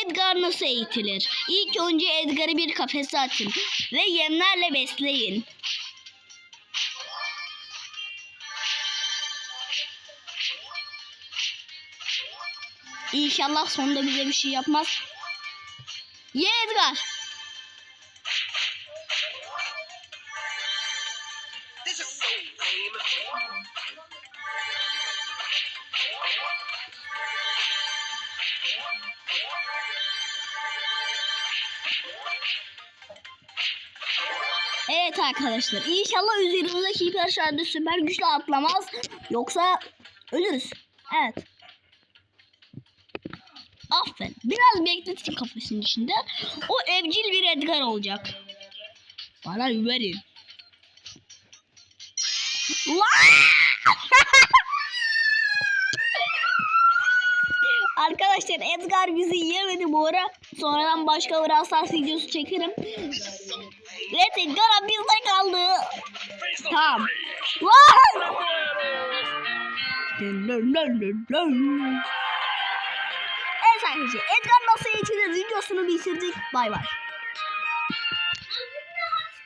Edgar nasıl eğitilir? İlk önce Edgar'ı bir kafese atın ve yemlerle besleyin. İnşallah sonunda bize bir şey yapmaz. Ye Edgar. Evet arkadaşlar inşallah üzerimizdeki hiper şarjı süper güçlü atlamaz. Yoksa ölürüz. Evet. Aferin. Biraz bekletin kafesinin içinde. O evcil bir Edgar olacak. Bana verin. Lan! Arkadaşlar Edgar bizi yemedi bu ara. Sonradan başka bir Stars videosu çekerim. Evet Edgar bizde kaldı. Tamam. Lan! Evet Edgar nasıl eğitilir videosunu bitirdik. Bay bay.